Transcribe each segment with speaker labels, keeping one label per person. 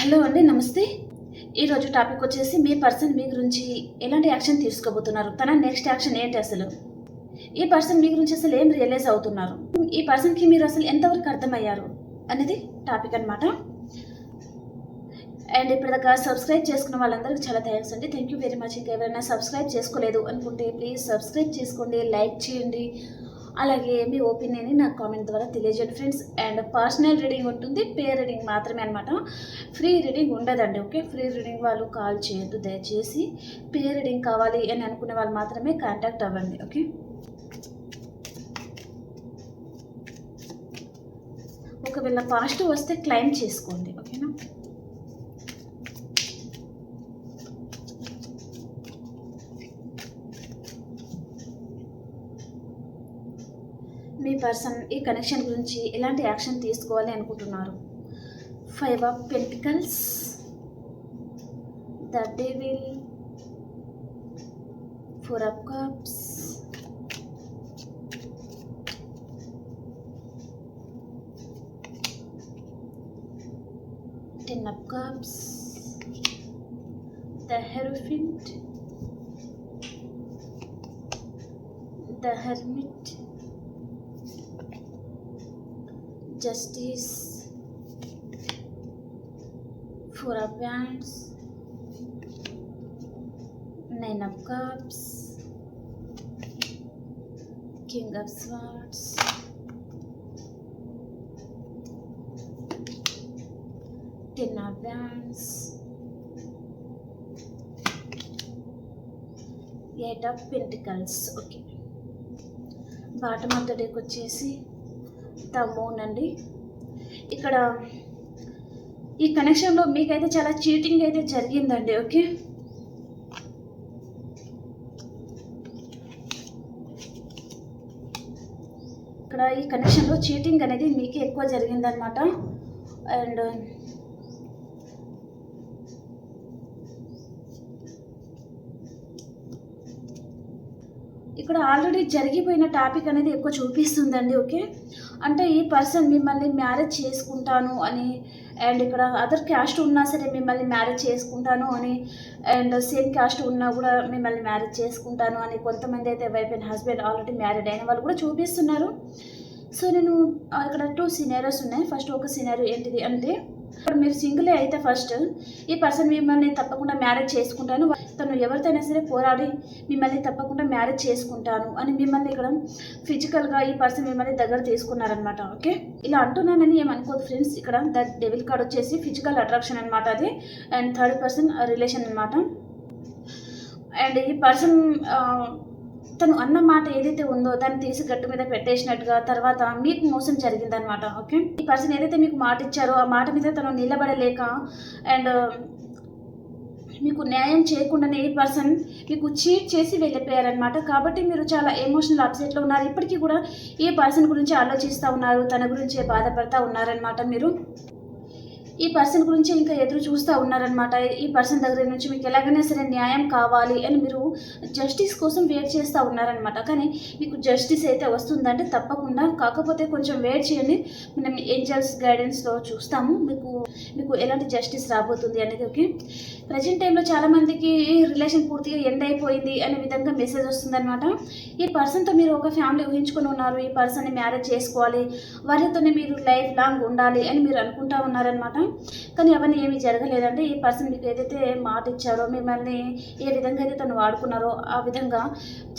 Speaker 1: Hello అండి నమస్తే. ఈరోజు టాపిక్ వచ్చేసి మీ పర్సన్ మీ గురించి ఎలాంటి యాక్షన్ తీసుకోబోతున్నారు? తన నెక్స్ట్ యాక్షన్ ఏంటి అసలు? ఈ పర్సన్ మీ గురించి అసలు ఏం రియలైజ్ అవుతున్నారు? ఈ పర్సన్కి మీరు అసలు ఎంతవరకు అర్థమయ్యారు అనేది టాపిక్ అనమాట అండ్ ఇప్పటిదాకా సబ్స్క్రైబ్ చేసుకున్న వాళ్ళందరికీ చాలా థ్యాంక్స్ అండి. థ్యాంక్ యూ వెరీ మచ్ ఇంకా ఎవరైనా సబ్స్క్రైబ్ చేసుకోలేదు అనుకుంటే ప్లీజ్ సబ్స్క్రైబ్ చేసుకోండి లైక్ చేయండి. అలాగే మీ ఒపీనియన్ని నాకు కామెంట్ ద్వారా తెలియజేయండి ఫ్రెండ్స్ అండ్ పర్సనల్ రీడింగ్ ఉంటుంది పే రీడింగ్ మాత్రమే అనమాట ఫ్రీ రీడింగ్ ఉండదండి ఓకే ఫ్రీ రీడింగ్ వాళ్ళు కాల్ చేయొద్దు దయచేసి. పే రీడింగ్ కావాలి అని అనుకునే వాళ్ళు మాత్రమే కాంటాక్ట్ అవ్వండి ఓకే ఒకవేళ పాజిటివ్ వస్తే క్లైమ్ చేసుకోండి ఓకేనా పర్సన్ ఈ కనెక్షన్ గురించి ఎలాంటి యాక్షన్ తీసుకోవాలి అనుకుంటున్నారు? Five of pentacles the devil four of cups ten of cups the hierophant the hermit justice four of nine of cups king of swords ten of wands eight of pentacles okay bottom of వచ్చేసి the అండి ఇక్కడ ఈ కనెక్షన్లో మీకైతే చాలా cheating అయితే జరిగిందండి okay? ఇక్కడ ఈ కనెక్షన్లో చీటింగ్ అనేది మీకే ఎక్కువ జరిగిందనమాట అండ్ ఇక్కడ ఆల్రెడీ జరిగిపోయిన టాపిక్ అనేది ఎక్కువ చూపిస్తుందండి ఓకే? అంటే ఈ పర్సన్ మిమ్మల్ని మ్యారేజ్ చేసుకుంటాను అని అండ్ ఇక్కడ అదర్ క్యాస్ట్ ఉన్నా సరే మిమ్మల్ని మ్యారేజ్ చేసుకుంటాను అని అండ్ సేమ్ క్యాస్ట్ ఉన్నా కూడా మిమ్మల్ని మ్యారేజ్ చేసుకుంటాను అని కొంతమంది అయితే wife and husband already married అయిన వాళ్ళు కూడా చూపిస్తున్నారు. సో నేను ఇక్కడ టూ సినారియోస్ ఉన్నాయి. ఫస్ట్ ఒక సినారియో ఏంటిది అంటే ఇప్పుడు మీరు సింగిలే అయితే ఫస్ట్ ఈ పర్సన్ మిమ్మల్ని తప్పకుండా మ్యారేజ్ చేసుకుంటాను. తను ఎవరితోనైనా సరే పోరాడి మిమ్మల్ని తప్పకుండా మ్యారేజ్ చేసుకుంటాను అని మిమ్మల్ని ఇక్కడ ఫిజికల్గా ఈ పర్సన్ మిమ్మల్ని దగ్గర తీసుకున్నారనమాట ఓకే? ఇలా అంటున్నానని ఏమనుకోదు ఫ్రెండ్స్ ఇక్కడ ద డెవిల్ కార్డ్ వచ్చేసి ఫిజికల్ అట్రాక్షన్ అనమాట అది. అండ్ థర్డ్ పర్సన్ రిలేషన్ అనమాట అండ్ ఈ పర్సన్ తను అన్న మాట ఏదైతే ఉందో దాన్ని తీసి గట్టు మీద పెట్టేసినట్టుగా తర్వాత మీకు మోసం జరిగిందనమాట ఓకే? ఈ పర్సన్ ఏదైతే మీకు మాట ఇచ్చారో ఆ మాట మీద తను నిలబడలేక అండ్ మీకు న్యాయం చేయకుండానే ఈ పర్సన్ మీకు చీట్ చేసి వెళ్ళిపోయారనమాట కాబట్టి మీరు చాలా ఎమోషనల్ అప్సెట్లో ఉన్నారు. ఇప్పటికీ కూడా ఈ పర్సన్ గురించి ఆలోచిస్తూ ఉన్నారు తన గురించే బాధపడతా ఉన్నారనమాట మీరు. ఈ పర్సన్ గురించి ఇంకా ఎదురు చూస్తూ ఉన్నారనమాట ఈ పర్సన్ దగ్గర నుంచి మీకు ఎలాగైనా సరే న్యాయం కావాలి అని మీరు జస్టిస్ కోసం వెయిట్ చేస్తూ ఉన్నారనమాట కానీ మీకు జస్టిస్ అయితే వస్తుందంటే తప్పకుండా. కాకపోతే కొంచెం వెయిట్ చేయండి. మనం ఏంజల్స్ గైడెన్స్లో చూస్తాము. మీకు మీకు ఎలాంటి జస్టిస్ రాబోతుంది అనేది ఓకే? ప్రజెంట్ టైంలో చాలామందికి రిలేషన్ పూర్తిగా ఎండ్ అయిపోయింది అనే విధంగా మెసేజ్ వస్తుందన్నమాట. ఈ పర్సన్తో మీరు ఒక ఫ్యామిలీ ఊహించుకొని ఉన్నారు. ఈ పర్సన్ని మ్యారేజ్ చేసుకోవాలి. వారితోనే మీరు లైఫ్ లాంగ్ ఉండాలి అని మీరు అనుకుంటా ఉన్నారనమాట కానీ అవన్నీ ఏమీ జరగలేదంటే ఈ పర్సన్ మీకు ఏదైతే మాట ఇచ్చారో మిమ్మల్ని ఏ విధంగా అయితే తను వాడుకున్నారో ఆ విధంగా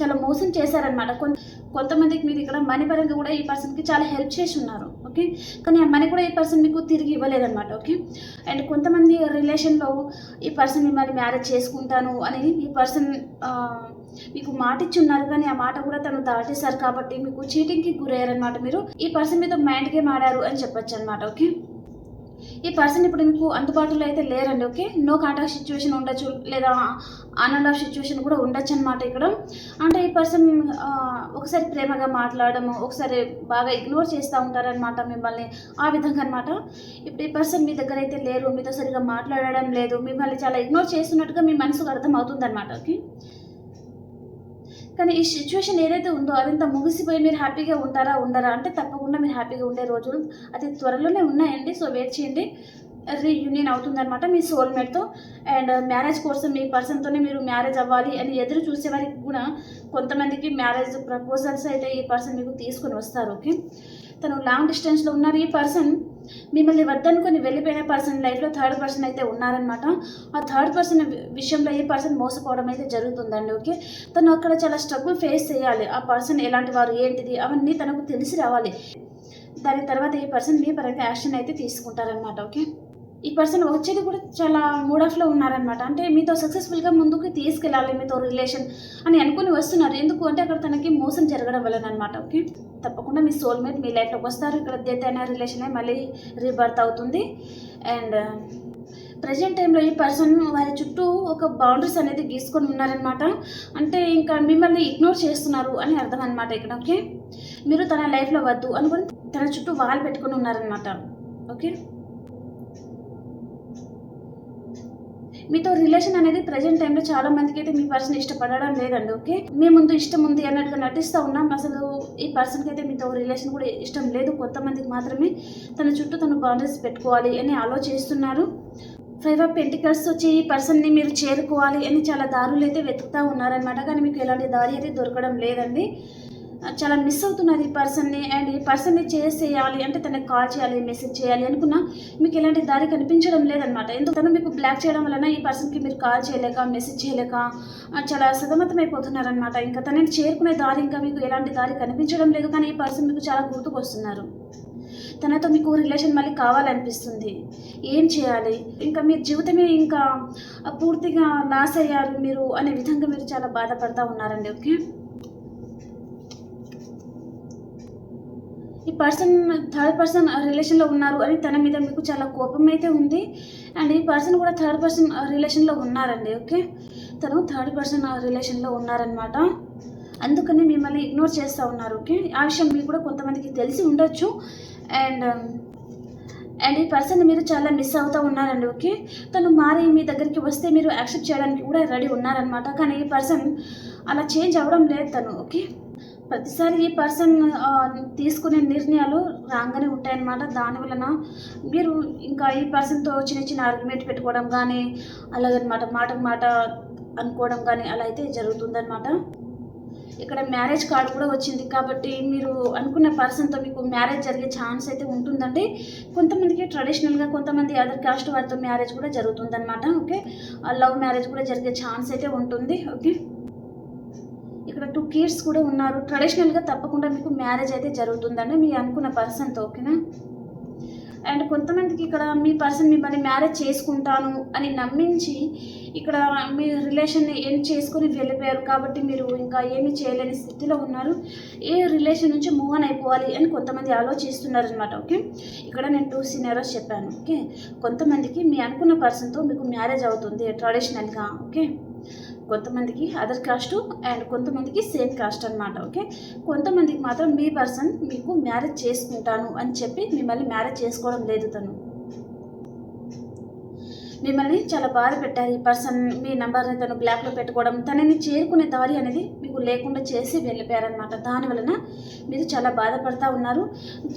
Speaker 1: చాలా మోసం చేశారనమాట కొంత కొంతమందికి మీరు ఇక్కడ మనీ పరంగా కూడా ఈ పర్సన్కి చాలా హెల్ప్ చేసి ఉన్నారు. ఓకే? కానీ ఆ మనీ కూడా ఈ పర్సన్ మీకు తిరిగి ఇవ్వలేదన్నమాట. ఓకే? అండ్ కొంతమంది రిలేషన్లో ఈ పర్సన్ మిమ్మల్ని మ్యారేజ్ చేసుకుంటాను అని ఈ పర్సన్ మీకు మాట ఇచ్చి ఉన్నారు. కానీ ఆ మాట కూడా తను దాటేశారు కాబట్టి మీకు చీటింగ్కి గురయ్యారనమాట మీరు. ఈ పర్సన్ మీద మైండ్ గేమ్ ఆడారు అని చెప్పొచ్చు అనమాట ఓకే? ఈ పర్సన్ ఇప్పుడు మీకు అందుబాటులో అయితే లేరండి ఓకే? నో కాంటాక్ట్ సిచ్యువేషన్ ఉండొచ్చు లేదా ఆన్ అండ్ ఆఫ్ సిచ్యువేషన్ కూడా ఉండొచ్చు అనమాట ఇక్కడ. అంటే ఈ పర్సన్ ఒకసారి ప్రేమగా మాట్లాడము ఒకసారి బాగా ఇగ్నోర్ చేస్తూ ఉంటారనమాట మిమ్మల్ని ఆ విధంగా అనమాట ఇప్పుడు ఈ పర్సన్ మీ దగ్గర అయితే లేరు మీతో సరిగా మాట్లాడడం లేదు మిమ్మల్ని చాలా ఇగ్నోర్ చేస్తున్నట్టుగా మీ మనసుకు అర్థం అవుతుంది అనమాట ఓకే? కానీ ఈ సిచ్యువేషన్ ఏదైతే ఉందో అదంతా ముగిసిపోయి మీరు హ్యాపీగా ఉంటారా ఉండరా? అంటే తప్పకుండా మీరు హ్యాపీగా ఉండే రోజులు అతి త్వరలోనే ఉన్నాయండి. సో వెయిట్ చేయండి. రీయూనియన్ అవుతుందన్నమాట మీ సోల్మేట్తో అండ్ మ్యారేజ్ కోసం మీ పర్సన్తోనే మీరు మ్యారేజ్ అవ్వాలి అని ఎదురు చూసే వారికి కూడా కొంతమందికి మ్యారేజ్ ప్రపోజల్స్ అయితే ఈ పర్సన్ మీకు తీసుకొని వస్తారు ఓకే తను లాంగ్ డిస్టెన్స్లో ఉన్నారు. ఈ పర్సన్ మిమ్మల్ని వద్దనుకొని వెళ్ళిపోయిన పర్సన్ లైఫ్లో థర్డ్ పర్సన్ అయితే ఉన్నారనమాట ఆ థర్డ్ పర్సన్ విషయంలో ఈ పర్సన్ మోసపోవడం అయితే జరుగుతుందండి ఓకే తను అక్కడ చాలా స్ట్రగుల్ ఫేస్ చేయాలి. ఆ పర్సన్ ఎలాంటి వారు ఏంటిది అవన్నీ తనకు తెలిసి రావాలి. దాని తర్వాత ఈ పర్సన్ మీ పరంగా యాక్షన్ అయితే తీసుకుంటారనమాట ఓకే ఈ పర్సన్ వచ్చేది కూడా చాలా మూడ్ ఆఫ్లో ఉన్నారనమాట. అంటే మీతో సక్సెస్ఫుల్గా ముందుకు తీసుకెళ్ళాలి మీతో రిలేషన్ అని అనుకుని వస్తున్నారు. ఎందుకు అంటే అక్కడ తనకి మోసం జరగడం వలన అనమాట ఓకే? తప్పకుండా మీ సోల్మేట్ మీ లైఫ్లోకి వస్తారు. ఇక్కడ డెత్ అయిన రిలేషనే మళ్ళీ రీబర్త్ అవుతుంది. అండ్ ప్రజెంట్ టైంలో ఈ పర్సన్ వారి చుట్టూ ఒక బౌండరీస్ అనేది గీసుకొని ఉన్నారనమాట. అంటే ఇంకా మిమ్మల్ని ఇగ్నోర్ చేస్తున్నారు అని అర్థం అనమాట ఇక్కడ. ఓకే? మీరు తన లైఫ్లో వద్దు అనుకుని తన చుట్టూ వాల్ పెట్టుకొని ఉన్నారనమాట. ఓకే? మీతో రిలేషన్ అనేది ప్రజెంట్ టైంలో చాలా మందికి అయితే మీ పర్సన్ ఇష్టపడడం లేదండి ఓకే మీ ముందు ఇష్టం ఉంది అన్నట్టుగా నటిస్తూ ఉన్నాం. అసలు ఈ పర్సన్కి అయితే మీతో రిలేషన్ కూడా ఇష్టం లేదు. కొంతమందికి మాత్రమే తన చుట్టూ తను బౌండరీస్ పెట్టుకోవాలి అని ఆలోచిస్తున్నారు. ఫైవ్ ఆఫ్ పెంటికల్స్ వచ్చి ఈ పర్సన్ని మీరు చేరుకోవాలి అని చాలా దారులు అయితే వెతుకుతూ ఉన్నారనమాట కానీ మీకు ఎలాంటి దారి అయితే దొరకడం లేదండి. చాలా మిస్ అవుతున్నారు ఈ పర్సన్ని అండ్ ఈ పర్సన్ని చేసేయాలి అంటే తనకి కాల్ చేయాలి మెసేజ్ చేయాలి అనుకున్నా మీకు ఎలాంటి దారి కనిపించడం లేదనమాట ఎందుకు తను మీకు బ్లాక్ చేయడం వలన ఈ పర్సన్కి మీరు కాల్ చేయలేక మెసేజ్ చేయలేక చాలా సతమతం అయిపోతున్నారనమాట ఇంకా తనని చేరుకునే దారి ఇంకా మీకు ఎలాంటి దారి కనిపించడం లేదు కానీ ఈ పర్సన్ మీకు చాలా గుర్తుకొస్తున్నారు. తనతో మీకు రిలేషన్ మళ్ళీ కావాలనిపిస్తుంది. ఏం చేయాలి? ఇంకా మీ జీవితమే ఇంకా పూర్తిగా లాస్ అయ్యారు మీరు అనే విధంగా మీరు చాలా బాధపడతా ఉన్నారండి ఓకే? ఈ పర్సన్ థర్డ్ పర్సన్ రిలేషన్లో ఉన్నారు అని తన మీద మీకు చాలా కోపం అయితే ఉంది. అండ్ ఈ పర్సన్ కూడా థర్డ్ పర్సన్ రిలేషన్లో ఉన్నారండి ఓకే? తను థర్డ్ పర్సన్ రిలేషన్లో ఉన్నారనమాట అందుకని మిమ్మల్ని ఇగ్నోర్ చేస్తూ ఉన్నారు ఓకే? ఆ విషయం మీకు కూడా కొంతమందికి తెలిసి ఉండొచ్చు. అండ్ అండ్ ఈ పర్సన్ మీరు చాలా మిస్ అవుతూ ఉన్నారండి ఓకే? తను మారి మీ దగ్గరికి వస్తే మీరు యాక్సెప్ట్ చేయడానికి కూడా రెడీ ఉన్నారనమాట కానీ ఈ పర్సన్ అలా చేంజ్ అవ్వడం లేదు తను ఓకే? ప్రతిసారి ఈ పర్సన్ తీసుకునే నిర్ణయాలు రాగానే ఉంటాయన్నమాట. దాని వలన మీరు ఇంకా ఈ పర్సన్తో చిన్న చిన్న ఆర్గ్యుమెంట్ పెట్టుకోవడం కానీ అలాగనమాట మాట మాట అనుకోవడం కానీ అలా అయితే జరుగుతుందన్నమాట. ఇక్కడ మ్యారేజ్ కార్డు కూడా వచ్చింది కాబట్టి మీరు అనుకున్న పర్సన్తో మీకు మ్యారేజ్ జరిగే ఛాన్స్ అయితే ఉంటుందండి. కొంతమందికి ట్రెడిషనల్గా కొంతమంది అదర్ కాస్ట్ వారితో మ్యారేజ్ కూడా జరుగుతుందన్నమాట. ఓకే? లవ్ మ్యారేజ్ కూడా జరిగే ఛాన్స్ అయితే ఉంటుంది. ఓకే? ఇక్కడ టూ కిడ్స్ కూడా ఉన్నారు. ట్రెడిషనల్గా తప్పకుండా మీకు మ్యారేజ్ అయితే జరుగుతుందండి మీ అనుకున్న పర్సన్తో ఓకేనా అండ్ కొంతమందికి ఇక్కడ మీ పర్సన్ మిమ్మల్ని మ్యారేజ్ చేసుకుంటాను అని నమ్మించి ఇక్కడ మీ రిలేషన్ని ఎండ్ చేసుకొని వెళ్ళిపోయారు కాబట్టి మీరు ఇంకా ఏమీ చేయలేని స్థితిలో ఉన్నారు. ఏ రిలేషన్ నుంచి మూవ్ ఆన్ అయిపోవాలి అని కొంతమంది ఆలోచిస్తున్నారు అనమాట ఓకే ఇక్కడ నేను టూ సీనియర్స్ చెప్పాను ఓకే కొంతమందికి మీ అనుకున్న పర్సన్తో మీకు మ్యారేజ్ అవుతుంది ట్రెడిషనల్గా ఓకే కొంతమందికి అదర్ కాస్ట్ అండ్ కొంతమందికి సేమ్ కాస్ట్ అనమాట ఓకే కొంతమందికి మాత్రం మీ పర్సన్ మీకు మ్యారేజ్ చేసుకుంటాను అని చెప్పి మిమ్మల్ని మ్యారేజ్ చేసుకోవడం లేదు తను. మిమ్మల్ని చాలా బాధ పెట్టారు ఈ పర్సన్ మీ నెంబర్ని తను బ్లాక్లో పెట్టుకోవడం తనని చేరుకునే దారి అనేది మీకు లేకుండా చేసి వెళ్ళిపోయారనమాట దాని వలన మీరు చాలా బాధపడతా ఉన్నారు.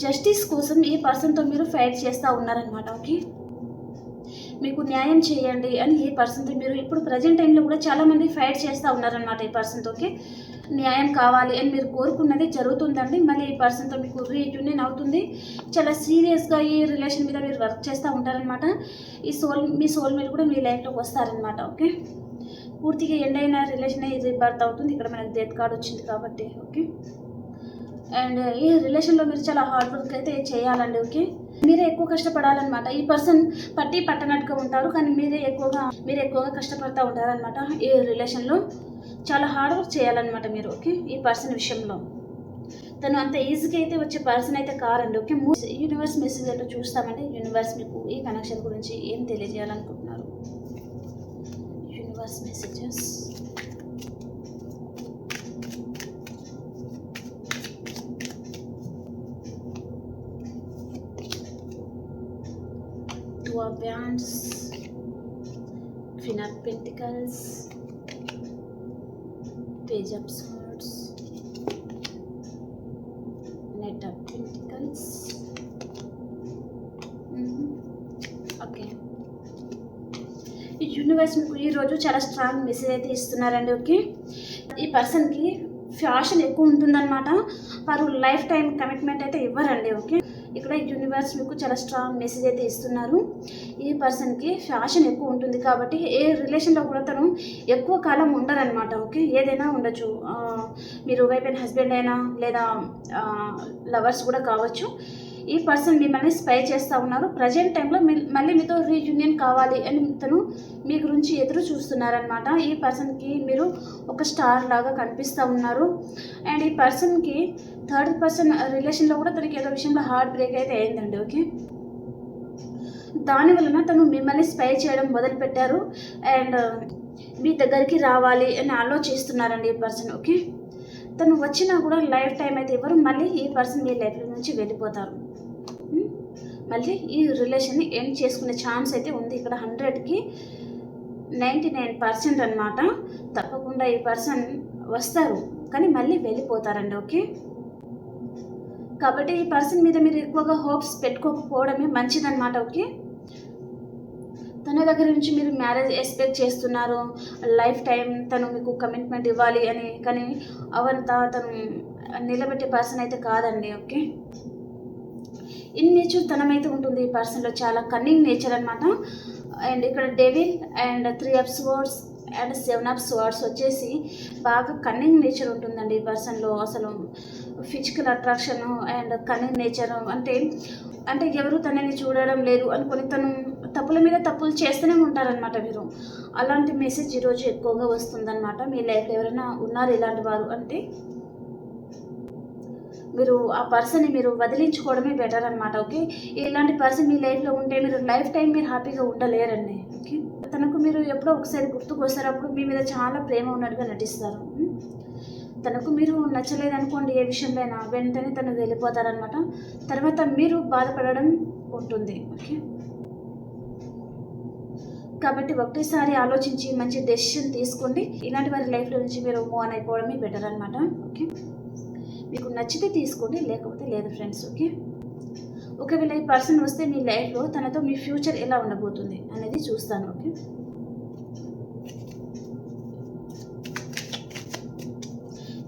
Speaker 1: జస్టిస్ కోసం ఈ పర్సన్తో మీరు ఫైట్ చేస్తూ ఉన్నారనమాట ఓకే మీకు న్యాయం చేయండి అని ఈ పర్సన్తో మీరు ఇప్పుడు ప్రజెంట్ టైంలో కూడా చాలామంది ఫైట్ చేస్తూ ఉన్నారనమాట ఈ పర్సన్తో న్యాయం కావాలి అని మీరు కోరుకున్నది జరుగుతుందండి. మళ్ళీ ఈ పర్సన్తో మీకు రీయూనియన్ అవుతుంది. చాలా సీరియస్గా ఈ రిలేషన్ మీద మీరు వర్క్ చేస్తూ ఉంటారనమాట ఈ సోల్ మీ సోల్ మీద కూడా మీ లైఫ్లోకి వస్తారనమాట ఓకే? పూర్తిగా ఎండ్ అయిన రిలేషన్ ఇది బర్త్ అవుతుంది. ఇక్కడ మనకి డెత్ కార్డ్ వచ్చింది కాబట్టి ఓకే? అండ్ ఈ రిలేషన్లో మీరు చాలా హార్డ్ వర్క్ అయితే చేయాలండి ఓకే? మీరే ఎక్కువ కష్టపడాలన్నమాట. ఈ పర్సన్ పట్టి పట్టనట్టుగా ఉంటారు కానీ మీరే ఎక్కువగా మీరు ఎక్కువగా కష్టపడతా ఉంటారనమాట ఈ రిలేషన్లో. చాలా హార్డ్ వర్క్ చేయాలన్నమాట మీరు ఓకే? ఈ పర్సన్ విషయంలో. తను అంత ఈజీగా అయితే వచ్చే పర్సన్ అయితే కారండి ఓకే? యూనివర్స్ మెసేజ్ అంటే చూస్తామంటే యూనివర్స్ మీకు ఈ కనెక్షన్ గురించి ఏం తెలియజేయాలనుకుంటున్నారు? Universe messages. Two of wands queen of pentacles page of swords knight of pentacles universe mm-hmm. మీకు ఈరోజు చాలా స్ట్రాంగ్ మెసేజ్ అయితే ఇస్తున్నారండి ఓకే ఈ పర్సన్కి ఫ్యాషన్ ఎక్కువ ఉంటుందన్నమాట. వారు లైఫ్ టైం కమిట్మెంట్ అయితే ఇవ్వరండి ఓకే ఇక్కడ యూనివర్స్ మీకు చాలా స్ట్రాంగ్ మెసేజ్ అయితే ఇస్తున్నారు. ఈ పర్సన్కి ఫ్యాషన్ ఎక్కువ ఉంటుంది కాబట్టి ఏ రిలేషన్లో కూడా తను ఎక్కువ కాలం ఉండదనమాట ఓకే ఏదైనా ఉండొచ్చు. మీరు వైఫ్ అండ్ హస్బెండ్ అయినా లేదా లవర్స్ కూడా కావచ్చు. ఈ పర్సన్ మిమ్మల్ని స్పై చేస్తూ ఉన్నారు. ప్రజెంట్ టైంలో మళ్ళీ మీతో రీయూనియన్ కావాలి అని తను మీ గురించి ఎదురు చూస్తున్నారనమాట ఈ పర్సన్కి మీరు ఒక స్టార్ లాగా కనిపిస్తూ ఉన్నారు. అండ్ ఈ పర్సన్కి థర్డ్ పర్సన్ రిలేషన్లో కూడా తనకి ఏదో విషయంలో హార్ట్ బ్రేక్ అయితే అయిందండి ఓకే? దాని వలన తను మిమ్మల్ని స్పై చేయడం మొదలుపెట్టారు. అండ్ మీ దగ్గరికి రావాలి అని ఆలోచిస్తున్నారండి ఈ పర్సన్ ఓకే? తను వచ్చినా కూడా లైఫ్ టైం అయితే ఎవరు మళ్ళీ ఈ పర్సన్ మీ లైఫ్లో నుంచి వెళ్ళిపోతారు. మళ్ళీ ఈ రిలేషన్ని ఎండ్ చేసుకునే ఛాన్స్ అయితే ఉంది. ఇక్కడ హండ్రెడ్కి నైంటీ నైన్ పర్సెంట్ అనమాట తప్పకుండా ఈ పర్సన్ వస్తారు. కానీ మళ్ళీ వెళ్ళిపోతారండి ఓకే కాబట్టి ఈ పర్సన్ మీద మీరు ఎక్కువగా హోప్స్ పెట్టుకోకపోవడమే మంచిదన్నమాట ఓకే తన దగ్గర నుంచి మీరు మ్యారేజ్ ఎక్స్పెక్ట్ చేస్తున్నారు. లైఫ్ టైం తను మీకు కమిట్మెంట్ ఇవ్వాలి అని. కానీ అవంతా తను నిలబెట్టే పర్సన్ అయితే కాదండి ఓకే ఇన్ నేచర్ తనమైతే ఉంటుంది ఈ పర్సన్లో చాలా కన్నింగ్ నేచర్ అనమాట అండ్ ఇక్కడ devil and three of swords and seven of swords వచ్చేసి బాగా కన్నింగ్ నేచర్ ఉంటుందండి ఈ పర్సన్లో. అసలు physical attraction and cunning nature అంటే అంటే ఎవరు తనని చూడడం లేదు అనుకొని తను తప్పుల మీద తప్పులు చేస్తూనే ఉంటారనమాట మీరు అలాంటి మెసేజ్ ఈరోజు ఎక్కువగా వస్తుందన్నమాట. మీ లైఫ్లో ఎవరైనా ఉన్నారు ఇలాంటి వారు? అంటే మీరు ఆ పర్సన్ని మీరు వదిలించుకోవడమే బెటర్ అనమాట ఓకే ఇలాంటి పర్సన్ మీ లైఫ్లో ఉంటే మీరు లైఫ్ టైం మీరు హ్యాపీగా ఉండలేరండి ఓకే తనకు మీరు ఎప్పుడో ఒకసారి గుర్తుకొస్తారు అప్పుడు మీ మీద చాలా ప్రేమ ఉన్నట్టుగా నటిస్తారు తనకు మీరు నచ్చలేదు అనుకోండి ఏ విషయంలోనైనా వెంటనే తను వెళ్ళిపోతారనమాట తర్వాత మీరు బాధపడడం ఉంటుంది ఓకే కాబట్టి ఒకటేసారి ఆలోచించి మంచి డెసిషన్ తీసుకోండి. ఇలాంటి వారి లైఫ్లో నుంచి మీరు మూవ్ అయిపోవడమే బెటర్ అనమాట ఓకే మీకు నచ్చితే తీసుకోండి లేకపోతే లేదు ఫ్రెండ్స్ ఓకే? ఒకవేళ ఈ పర్సన్ వస్తే మీ లైఫ్లో తనతో మీ ఫ్యూచర్ ఎలా ఉండబోతుంది అనేది చూస్తాను ఓకే?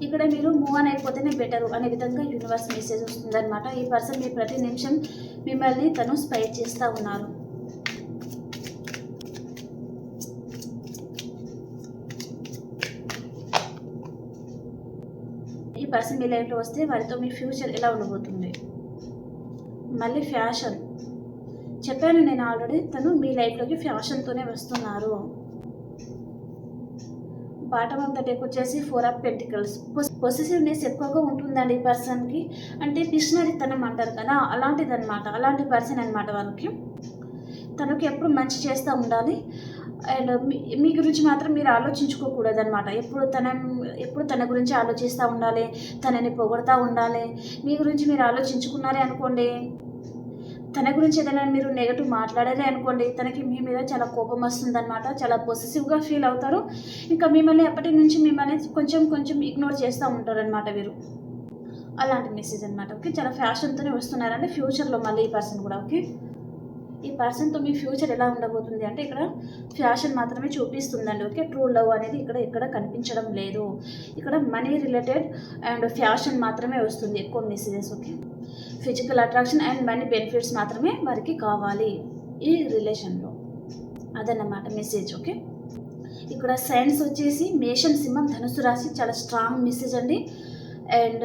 Speaker 1: ఇక్కడ మీరు మూవ్ ఆన్ అయిపోతేనే బెటర్ అనే విధంగా యూనివర్స్ మెసేజ్ వస్తుందన్నమాట. ఈ పర్సన్ మీ ప్రతి నిమిషం మిమ్మల్ని తను స్పై చేస్తూ ఉన్నారు. ఈ పర్సన్ మీ లైఫ్లో వస్తే వారితో మీ ఫ్యూచర్ ఎలా ఉండబోతుంది? మళ్ళీ ఫ్యాషన్. చెప్పాను నేను ఆల్రెడీ తను మీ లైఫ్లోకి ఫ్యాషన్తోనే వస్తున్నారు. బాటమ్ ఆఫ్ ద డెక్ వచ్చేసి ఫోర్ ఆఫ్ పెంటికల్స్. పొసెసివ్నెస్ ఎక్కువగా ఉంటుందండి ఈ పర్సన్కి. అంటే పిషనరీతనం అంటారు కదా అలాంటిదన్నమాట అలాంటి పర్సన్ అనమాట వాళ్ళకి. తనకి ఎప్పుడు మంచి చేస్తూ ఉండాలి. అండ్ మీ గురించి మాత్రం మీరు ఆలోచించుకోకూడదు అనమాట ఎప్పుడు తన ఎప్పుడు తన గురించి ఆలోచిస్తూ ఉండాలి తనని పొగడుతూ ఉండాలి. మీ గురించి మీరు ఆలోచించుకున్నారే అనుకోండి తన గురించి ఏదైనా మీరు నెగటివ్ మాట్లాడారే అనుకోండి తనకి మీ మీద చాలా కోపం వస్తుందన్నమాట. చాలా పొసెసివ్గా ఫీల్ అవుతారు. ఇంకా మిమ్మల్ని ఎప్పటి నుంచి మిమ్మల్ని కొంచెం కొంచెం ఇగ్నోర్ చేస్తూ ఉంటారనమాట వీరు. అలాంటి మెసేజ్ అనమాట ఓకే? చాలా ఫ్యాషన్తోనే వస్తున్నారంటే ఫ్యూచర్లో మళ్ళీ ఈ పర్సన్ కూడా ఓకే? పర్సన్తో మీ ఫ్యూచర్ ఎలా ఉండబోతుంది? అంటే ఇక్కడ ఫ్యాషన్ మాత్రమే చూపిస్తుందండి. ఓకే ట్రూ లవ్ అనేది ఇక్కడ ఎక్కడ కనిపించడం లేదు. ఇక్కడ మనీ రిలేటెడ్ అండ్ ఫ్యాషన్ మాత్రమే వస్తుంది. ఎక్కువ messages okay. Physical attraction and money benefits మాత్రమే వారికి కావాలి ఈ రిలేషన్లో. అదన్నమాట మెసేజ్ ఓకే. ఇక్కడ సైన్స్ వచ్చేసి మేషం సింహం ధనుసు రాశి చాలా స్ట్రాంగ్ మెసేజ్ అండి. అండ్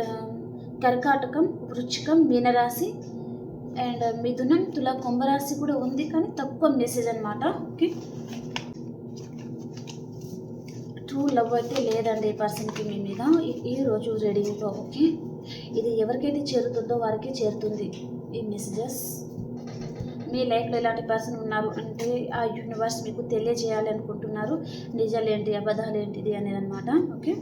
Speaker 1: కర్కాటకం వృచ్చికం మీనరాశి అండ్ మిథునం తుల కుంభరాశి కూడా ఉంది కానీ తక్కువ మెసేజ్ అనమాట ఓకే ట్రూ లవ్ అయితే లేదండి ఈ పర్సన్కి మీ మీద. ఈ- ఈ రోజు రీడింగ్తో ఓకే ఇది ఎవరికైతే చేరుతుందో వారికి చేరుతుంది ఈ మెసేజెస్ మీ లైఫ్లో ఎలాంటి పర్సన్ ఉన్నారు అంటే ఆ యూనివర్స్ మీకు తెలియజేయాలి అనుకుంటున్నారు. నిజాలు ఏంటి? అబద్ధాలు ఏంటిది అనేది అనమాట ఓకే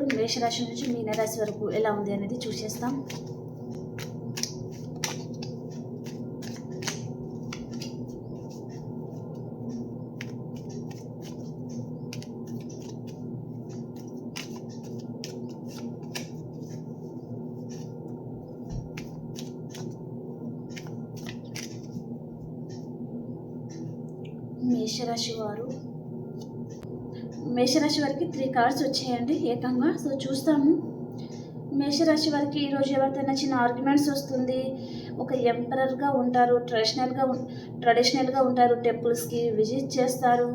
Speaker 1: ఇప్పుడు మేషరాశి నుంచి మీనరాశి వరకు ఎలా ఉంది అనేది చూసేస్తాం. మేషరాశి వారు మేషరాశి వారికి త్రీ కార్డ్స్ వచ్చాయండి ఏకంగా. సో చూస్తాము. మేషరాశి వారికి ఈరోజు ఎవరికైనా చిన్న ఆర్గ్యుమెంట్స్ వస్తుంది. ఒక ఎంపరర్గా ఉంటారు ట్రెడిషనల్గా ట్రెడిషనల్గా ఉంటారు టెంపుల్స్కి విజిట్ చేస్తారు.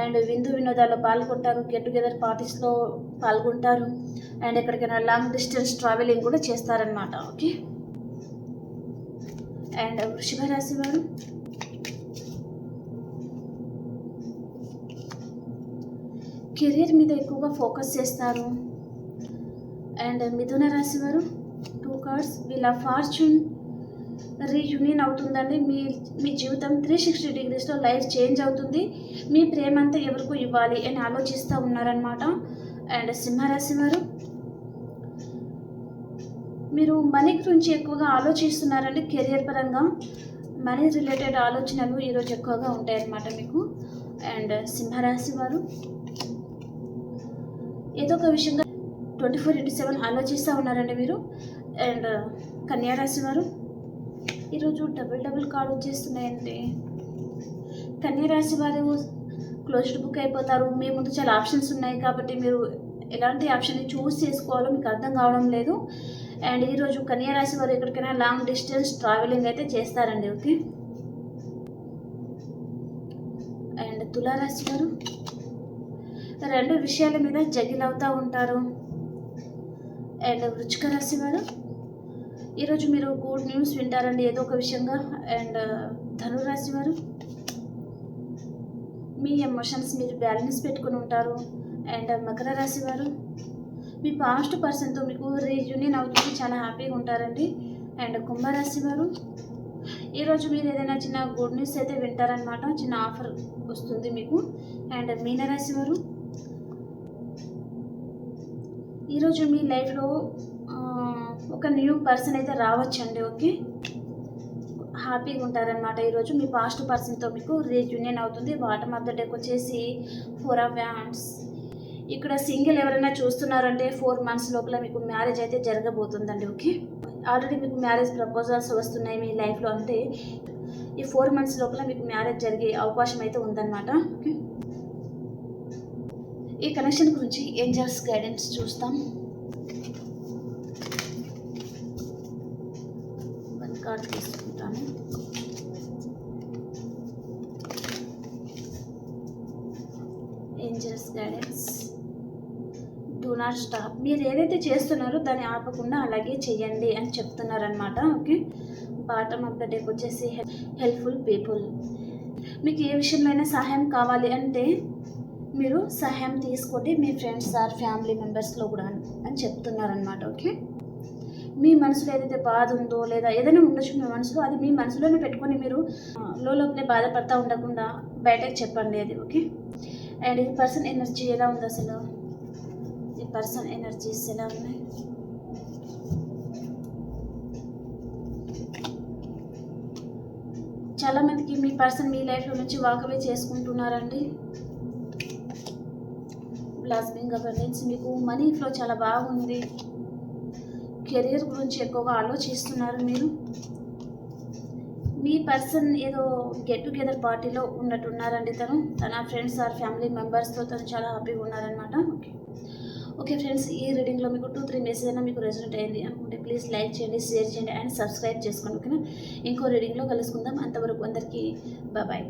Speaker 1: అండ్ విందు వినోదాల్లో పాల్గొంటారు గెట్ టుగెదర్ పార్టీస్లో పాల్గొంటారు. అండ్ ఎక్కడికైనా లాంగ్ డిస్టెన్స్ ట్రావెలింగ్ కూడా చేస్తారనమాట ఓకే? అండ్ వృషభ రాశి వారు? కెరీర్ మీద ఎక్కువగా ఫోకస్ చేస్తారు. అండ్ మిథున రాశి వారు టూ కార్డ్స్ వీళ్ళ ఫార్చ్యూన్ రీయూనియన్ అవుతుందండి. మీ మీ జీవితం త్రీ సిక్స్టీ డిగ్రీస్లో లైఫ్ చేంజ్ అవుతుంది. మీ ప్రేమ అంతా ఎవరికో ఇవ్వాలి అని ఆలోచిస్తూ ఉన్నారనమాట అండ్ సింహరాశి వారు మీరు మనీ గురించి ఎక్కువగా ఆలోచిస్తున్నారండి కెరియర్ పరంగా. మనీ రిలేటెడ్ ఆలోచనలు ఈరోజు ఎక్కువగా ఉంటాయన్నమాట మీకు. అండ్ సింహరాశి వారు ఏదో ఒక విషయంగా ట్వంటీ ఫోర్ ఇంటూ సెవెన్ ఆలోచిస్తూ ఉన్నారండి మీరు. అండ్ uh, కన్యా రాశి వారు ఈరోజు డబుల్ డబుల్ కార్డు వచ్చేస్తున్నాయండి. కన్యా రాశి వారు క్లోజ్డ్ బుక్ అయిపోతారు. మీ ముందు చాలా ఆప్షన్స్ ఉన్నాయి కాబట్టి మీరు ఎలాంటి ఆప్షన్ని చూస్ చేసుకోవాలో మీకు అర్థం కావడం లేదు. అండ్ ఈరోజు కన్యా రాశి వారు ఎక్కడికైనా లాంగ్ డిస్టెన్స్ ట్రావెలింగ్ అయితే చేస్తారండి ఓకే? అండ్ తులారాశి వారు రెండు విషయాల మీద జగిల్ అవుతూ ఉంటారు. అండ్ వృచ్చిక రాశి వారు ఈరోజు మీరు గుడ్ న్యూస్ వింటారండి ఏదో ఒక విషయంగా. అండ్ ధనురాశి వారు మీ ఎమోషన్స్ మీరు బ్యాలెన్స్ పెట్టుకుని ఉంటారు. అండ్ మకర రాశి వారు మీ పాస్ట్ పర్సన్తో మీకు రీయూనియన్ అవుతుంది చాలా హ్యాపీగా ఉంటారండి. అండ్ కుంభరాశి వారు ఈరోజు మీరు ఏదైనా చిన్న గుడ్ న్యూస్ అయితే వింటారనమాట చిన్న ఆఫర్ వస్తుంది మీకు. అండ్ మీనరాశి వారు ఈరోజు మీ లైఫ్లో ఒక న్యూ పర్సన్ అయితే రావచ్చండి ఓకే? హ్యాపీగా ఉంటారనమాట ఈరోజు మీ పాస్ట్ పర్సన్తో మీకు రీయూనియన్ అవుతుంది. బాటమ్ ఆఫ్ ద డెక్ వచ్చేసి ఫోర్ ఆఫ్ వ్యాండ్స్ ఇక్కడ సింగిల్ ఎవరైనా చూస్తున్నారంటే ఫోర్ మంత్స్ లోపల మీకు మ్యారేజ్ అయితే జరగబోతుందండి ఓకే? ఆల్రెడీ మీకు మ్యారేజ్ ప్రపోజల్స్ వస్తున్నాయి మీ లైఫ్లో అంటే ఈ ఫోర్ మంత్స్ లోపల మీకు మ్యారేజ్ జరిగే అవకాశం అయితే ఉందన్నమాట ఓకే? ఈ కనెక్షన్ గురించి ఏంజల్స్ గైడెన్స్ చూస్తాం. వన్ కార్డ్ తీసుకుంటాను. Angels guidance. Do not stop. మీరు ఏదైతే చేస్తున్నారో దాన్ని ఆపకుండా అలాగే చేయండి అని చెప్తున్నారనమాట okay? Bottom of the deck వచ్చేసి హెల్ప్ఫుల్ పీపుల్. మీకు ఏ విషయంలో అయినా సహాయం కావాలి అంటే మీరు సహాయం తీసుకోండి మీ ఫ్రెండ్స్ ఆర్ ఫ్యామిలీ మెంబర్స్లో కూడా అని చెప్తున్నారనమాట ఓకే? మీ మనసులో ఏదైతే బాధ ఉందో లేదా ఏదైనా ఉండొచ్చు మీ మనసులో అది మీ మనసులోనే పెట్టుకొని మీరు లోపలే బాధపడతా ఉండకుండా బయటకు చెప్పండి అది ఓకే? అండ్ ఈ పర్సన్ ఎనర్జీ ఎలా ఉంది అసలు? ఈ పర్సన్ ఎనర్జీస్ ఎలా ఉన్నాయి? చాలా మందికి మీ పర్సన్ మీ లైఫ్లో నుంచి వాకవే చేసుకుంటున్నారండి. బ్లాస్మింగ్ గవర్నెన్స్ మీకు మనీ ఫ్లో చాలా బాగుంది. కెరీర్ గురించి ఎక్కువగా ఆలోచిస్తున్నారు మీరు. మీ పర్సన్ ఏదో గెట్ టుగెదర్ పార్టీలో ఉన్నట్టున్నారండి తను. తన ఫ్రెండ్స్ ఆర్ ఫ్యామిలీ మెంబర్స్తో తను చాలా హ్యాపీగా ఉన్నారనమాట ఓకే ఓకే ఫ్రెండ్స్ ఈ రీడింగ్లో మీకు టూ త్రీ మెసేజ్ అయినా మీకు రెజల్ట్ అయింది అనుకుంటే ప్లీజ్ లైక్ చేయండి షేర్ చేయండి అండ్ సబ్స్క్రైబ్ చేసుకోండి ఓకేనా ఇంకో రీడింగ్లో కలుసుకుందాం. అంతవరకు అందరికీ బాయ్